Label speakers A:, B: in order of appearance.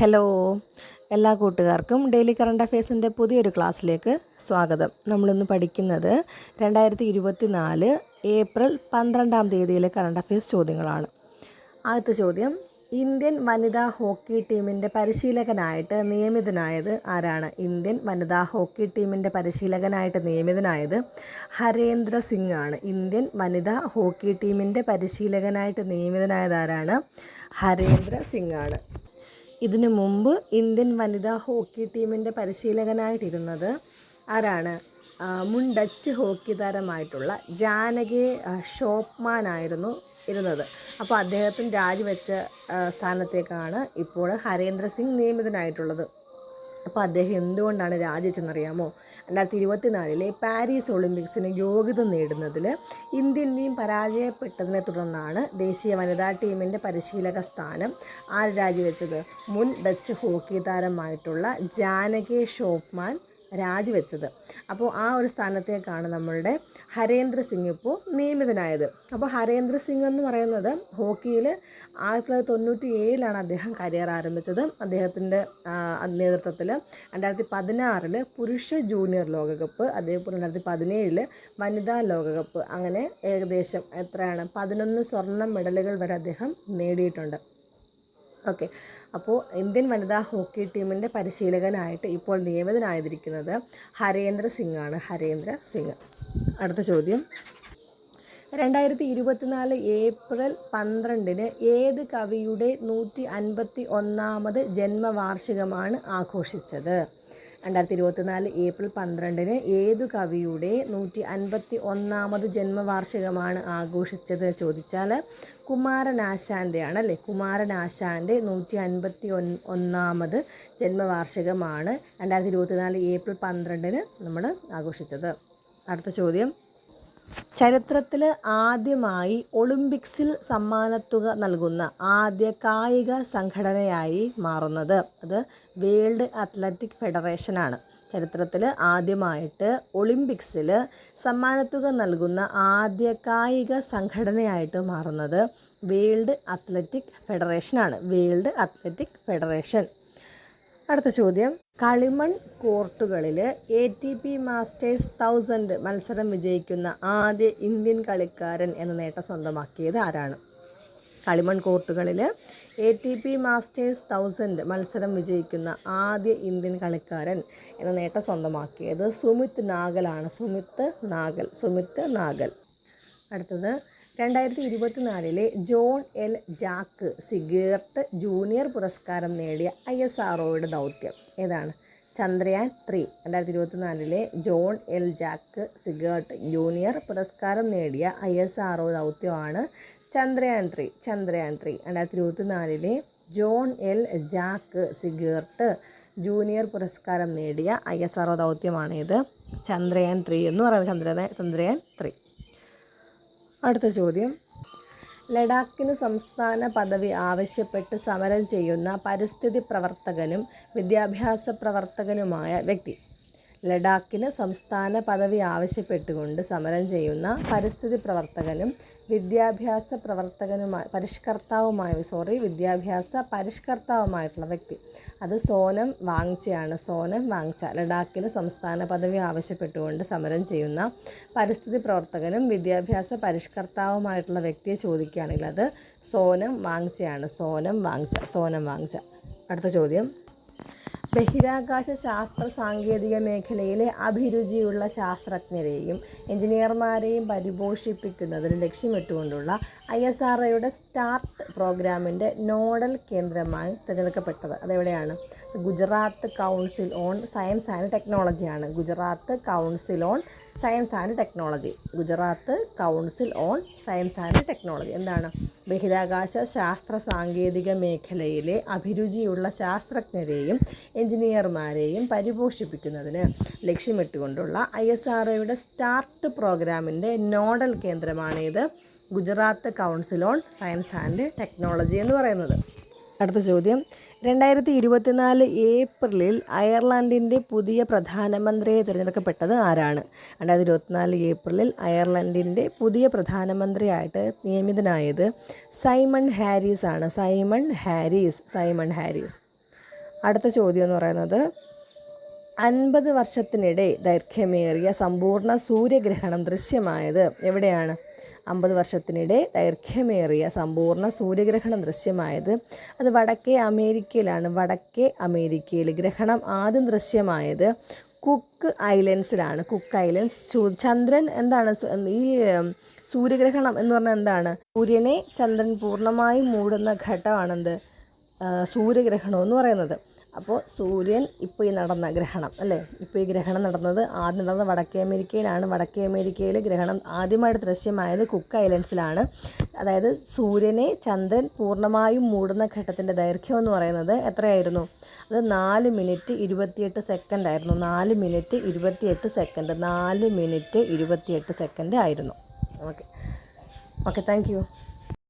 A: Hello. എല്ലാ കൂട്ടുകാർക്കും daily current അഫയേഴ്സിന്റെ പുതിയൊരു ക്ലാസ്സിലേക്ക് സ്വാഗതം. നമ്മളിന്ന് പഠിക്കുന്നത് രണ്ടായിരത്തി ഇരുപത്തി നാല് ഏപ്രിൽ പന്ത്രണ്ടാം തീയതിയിലെ കറണ്ട് അഫയേഴ്സ് ചോദ്യങ്ങളാണ്. ആദ്യത്തെ ചോദ്യം ഇന്ത്യൻ വനിതാ ഹോക്കി ടീമിന്റെ പരിശീലകനായിട്ട് നിയമിതനായത് ആരാണ്? ഇന്ത്യൻ വനിതാ ഹോക്കി ടീമിന്റെ പരിശീലകനായിട്ട് നിയമിതനായത് ഹരേന്ദ്ര സിംഗ് ആണ്. ഇന്ത്യൻ വനിതാ ഹോക്കി ടീമിന്റെ പരിശീലകനായിട്ട് നിയമിതനായത് ആരാണ്? ഹരേന്ദ്ര സിംഗ് ആണ്. ഇതിനു മുമ്പ് ഇന്ത്യൻ വനിതാ ഹോക്കി ടീമിന്റെ പരിശീലകനായിട്ടിരുന്നത് ആരാണ്? മുൻ ഡച്ച് ഹോക്കി താരമായിട്ടുള്ള ജാനകി ഷോപ്പ്മാൻ ആയിരുന്നു ഇരുന്നത്. അപ്പോൾ അദ്ദേഹത്തിന് രാജിവെച്ച സ്ഥാനത്തേക്കാണ് ഇപ്പോൾ ഹരേന്ദ്ര സിംഗ് നിയമിതനായിട്ടുള്ളത്. അപ്പോൾ അദ്ദേഹം എന്തുകൊണ്ടാണ് രാജിച്ചെന്നറിയാമോ രണ്ടായിരത്തി ഇരുപത്തിനാലിലെ പാരീസ് ഒളിമ്പിക്സിന് യോഗ്യത നേടുന്നതിൽ ഇന്ത്യൻ പരാജയപ്പെട്ടതിനെ തുടർന്നാണ് ദേശീയ വനിതാ ടീമിന്റെ പരിശീലക സ്ഥാനം ആര് രാജിവെച്ചത്? മുൻ ഡച്ച് ഹോക്കി താരമായിട്ടുള്ള ജാനകി ഷോപ്മാൻ രാജിവെച്ചത്. അപ്പോൾ ആ ഒരു സ്ഥാനത്തേക്കാണ് നമ്മളുടെ ഹരേന്ദ്ര സിംഗ് ഇപ്പോൾ നിയമിതനായത്. അപ്പോൾ ഹരേന്ദ്ര സിംഗ് എന്ന് പറയുന്നത് ഹോക്കിയിൽ ആയിരത്തി തൊള്ളായിരത്തി തൊണ്ണൂറ്റി ഏഴിലാണ് അദ്ദേഹം കരിയർ ആരംഭിച്ചത്. അദ്ദേഹത്തിന്റെ നേതൃത്വത്തിൽ രണ്ടായിരത്തി പതിനാറിൽ പുരുഷ ജൂനിയർ ലോകകപ്പ് അതേപോലെ രണ്ടായിരത്തി പതിനേഴിൽ വനിതാ ലോകകപ്പ്. അങ്ങനെ ഏകദേശം എത്രയാണ്? പതിനൊന്ന് സ്വർണ മെഡലുകൾ വരെ അദ്ദേഹം നേടിയിട്ടുണ്ട്. ഓക്കെ. അപ്പോൾ ഇന്ത്യൻ വനിതാ ഹോക്കി ടീമിന്റെ പരിശീലകനായിട്ട് ഇപ്പോൾ നിയമിതനായിരിക്കുന്നത് ഹരേന്ദ്ര സിംഗ് ആണ് ഹരേന്ദ്ര സിംഗ്. അടുത്ത ചോദ്യം. രണ്ടായിരത്തി ഇരുപത്തിനാല് ഏപ്രിൽ പന്ത്രണ്ടിന് ഏത് കവിയുടെ നൂറ്റി അൻപത്തി ഒന്നാമത് ജന്മവാർഷികമാണ് ആഘോഷിച്ചത്? രണ്ടായിരത്തി ഇരുപത്തിനാല് ഏപ്രിൽ പന്ത്രണ്ടിന് ഏതു കവിയുടെ നൂറ്റി അൻപത്തി ഒന്നാമത് ജന്മവാർഷികമാണ് ആഘോഷിച്ചത് ചോദിച്ചാൽ കുമാരനാശാന്റെ ആണല്ലേ കുമാരനാശാന്റെ നൂറ്റി അൻപത്തി ഒൻ ഒന്നാമത് ജന്മവാർഷികമാണ് രണ്ടായിരത്തി ഇരുപത്തിനാല് ഏപ്രിൽ പന്ത്രണ്ടിന് നമ്മൾ ആഘോഷിച്ചത്. അടുത്ത ചോദ്യം. ചരിത്രത്തിൽ ആദ്യമായി ഒളിമ്പിക്സിൽ സമ്മാനത്തുക നൽകുന്ന ആദ്യ കായിക സംഘടനയായി മാറുന്നത്. അത് വേൾഡ് അത്ലറ്റിക് ഫെഡറേഷനാണ്. ചരിത്രത്തിൽ ആദ്യമായിട്ട് ഒളിമ്പിക്സിൽ സമ്മാനത്തുക നൽകുന്ന ആദ്യ കായിക സംഘടനയായിട്ട് മാറുന്നത് world athletic ഫെഡറേഷനാണ്. World athletic federation. അടുത്ത ചോദ്യം. കളിമൺ കോർട്ടുകളിൽ A T P masters thousand മത്സരം വിജയിക്കുന്ന ആദ്യ ഇന്ത്യൻ കളിക്കാരൻ എന്ന നേട്ടം സ്വന്തമാക്കിയത് ആരാണ്? കളിമൺ കോർട്ടുകളിൽ A T P masters thousand മത്സരം വിജയിക്കുന്ന ആദ്യ ഇന്ത്യൻ കളിക്കാരൻ എന്ന നേട്ടം സ്വന്തമാക്കിയത് സുമിത് നാഗലാണ്. സുമിത് നാഗൽ സുമിത് നാഗൽ. അടുത്തത്. രണ്ടായിരത്തി ഇരുപത്തിനാലിലെ John L Jack Swigert junior പുരസ്കാരം നേടിയ ഐ എസ് ആർ ദൗത്യം ഏതാണ്? ചന്ദ്രയാൻ ത്രീ. രണ്ടായിരത്തി ഇരുപത്തിനാലിലെ John L Jack Swigert junior പുരസ്കാരം നേടിയ ഐ എസ് ആർ ദൗത്യമാണ് ചന്ദ്രയാൻ ത്രീ. ചന്ദ്രയാൻ ത്രീ. രണ്ടായിരത്തി ഇരുപത്തിനാലിലെ John L Jack Swigert junior പുരസ്കാരം നേടിയ ഐ എസ് ആർ ഇത്. ചന്ദ്രയാൻ ത്രീ എന്ന് പറയുന്നത് ചന്ദ്രയാൻ ചന്ദ്രയാൻ ത്രീ. അടുത്ത ചോദ്യം. ലഡാക്കിന് സംസ്ഥാന പദവി ആവശ്യപ്പെട്ട് സമരം ചെയ്യുന്ന പരിസ്ഥിതി പ്രവർത്തകനും വിദ്യാഭ്യാസ പ്രവർത്തകനുമായ വ്യക്തി. ലഡാക്കിന് സംസ്ഥാന പദവി ആവശ്യപ്പെട്ടുകൊണ്ട് സമരം ചെയ്യുന്ന പരിസ്ഥിതി പ്രവർത്തകനും വിദ്യാഭ്യാസ പ്രവർത്തകനുമായ പരിഷ്കർത്താവുമായ സോറി വിദ്യാഭ്യാസ പരിഷ്കർത്താവുമായിട്ടുള്ള വ്യക്തി. അത് സോനം വാങ്ചയാണ്. സോനം വാങ്ച. ലഡാക്കിന് സംസ്ഥാന പദവി ആവശ്യപ്പെട്ടുകൊണ്ട് സമരം ചെയ്യുന്ന പരിസ്ഥിതി പ്രവർത്തകനും വിദ്യാഭ്യാസ പരിഷ്കർത്താവുമായിട്ടുള്ള വ്യക്തിയെ ചോദിക്കുകയാണെങ്കിൽ അത് സോനം വാങ്ചയാണ്. സോനം വാങ്ച. സോനം വാങ്ച. അടുത്ത ചോദ്യം. ബഹിരാകാശ ശാസ്ത്ര സാങ്കേതിക മേഖലയിലെ അഭിരുചിയുള്ള ശാസ്ത്രജ്ഞരെയും എഞ്ചിനീയർമാരെയും പരിപോഷിപ്പിക്കുന്നതിന് ലക്ഷ്യമിട്ടുകൊണ്ടുള്ള ഐ എസ് ആർ സ്റ്റാർട്ട് പ്രോഗ്രാമിന്റെ നോഡൽ കേന്ദ്രമായി തിരഞ്ഞെടുക്കപ്പെട്ടത് അതെവിടെയാണ്? Gujarat council on science and ടെക്നോളജിയാണ് Gujarat council on science and technology. Gujarat council on science and technology. എന്താണ്? ബഹിരാകാശ ശാസ്ത്ര സാങ്കേതിക മേഖലയിലെ അഭിരുചിയുള്ള ശാസ്ത്രജ്ഞരെയും എഞ്ചിനീയർമാരെയും പരിപോഷിപ്പിക്കുന്നതിന് ലക്ഷ്യമിട്ടുകൊണ്ടുള്ള ഐ എസ് ആർ ഒയുടെ സ്റ്റാർട്ട് പ്രോഗ്രാമിന്റെ nodal കേന്ദ്രമാണിത്. Gujarat council on science and technology എന്ന് പറയുന്നത്. അടുത്ത ചോദ്യം. രണ്ടായിരത്തി ഇരുപത്തിനാല് ഏപ്രിലിൽ അയർലൻഡിന്റെ പുതിയ പ്രധാനമന്ത്രിയെ തിരഞ്ഞെടുക്കപ്പെട്ടത് ആരാണ്? രണ്ടായിരത്തി ഇരുപത്തിനാല് ഏപ്രിലിൽ അയർലൻഡിന്റെ പുതിയ പ്രധാനമന്ത്രിയായിട്ട് നിയമിതനായത് സൈമൺ ഹാരിസ് ആണ്. Simon Harris Simon Harris. അടുത്ത ചോദ്യം എന്ന് പറയുന്നത് അൻപത് വർഷത്തിനിടെ ദൈർഘ്യമേറിയ സമ്പൂർണ സൂര്യഗ്രഹണം ദൃശ്യമായത് എവിടെയാണ്? അമ്പത് വർഷത്തിനിടെ ദൈർഘ്യമേറിയ സമ്പൂർണ സൂര്യഗ്രഹണം ദൃശ്യമായത്. അത് വടക്കേ അമേരിക്കയിലാണ്. വടക്കേ അമേരിക്കയിൽ ഗ്രഹണം ആദ്യം ദൃശ്യമായത് കുക്ക് ഐലൻഡ്സിലാണ്. കുക്ക് ഐലൻഡ്സ് ചന്ദ്രൻ എന്താണ് ഈ സൂര്യഗ്രഹണം എന്ന് പറഞ്ഞാൽ എന്താണ്? സൂര്യനെ ചന്ദ്രൻ പൂർണമായും മൂടുന്ന ഘട്ടമാണെന്ത്? സൂര്യഗ്രഹണം എന്ന് പറയുന്നത്. അപ്പോൾ സൂര്യൻ ഇപ്പോൾ ഈ നടന്ന ഗ്രഹണം അല്ലേ? ഇപ്പോൾ ഈ ഗ്രഹണം നടന്നത് ആദ്യം നടന്നത് വടക്കേ അമേരിക്കയിലാണ്. വടക്കേ അമേരിക്കയിൽ ഗ്രഹണം ആദ്യമായിട്ട് ദൃശ്യമായത് കുക്ക് ഐലൻഡ്സിലാണ്. അതായത് സൂര്യനെ ചന്ദ്രൻ പൂർണമായും മൂടുന്ന ഘട്ടത്തിന്റെ ദൈർഘ്യം എന്ന് പറയുന്നത് എത്രയായിരുന്നു? അത് നാല് മിനിറ്റ് ഇരുപത്തിയെട്ട് സെക്കൻഡ് ആയിരുന്നു. നാല് മിനിറ്റ് ഇരുപത്തിയെട്ട് സെക്കൻഡ് നാല് മിനിറ്റ് ഇരുപത്തിയെട്ട് സെക്കൻഡ് ആയിരുന്നു. Okay okay thank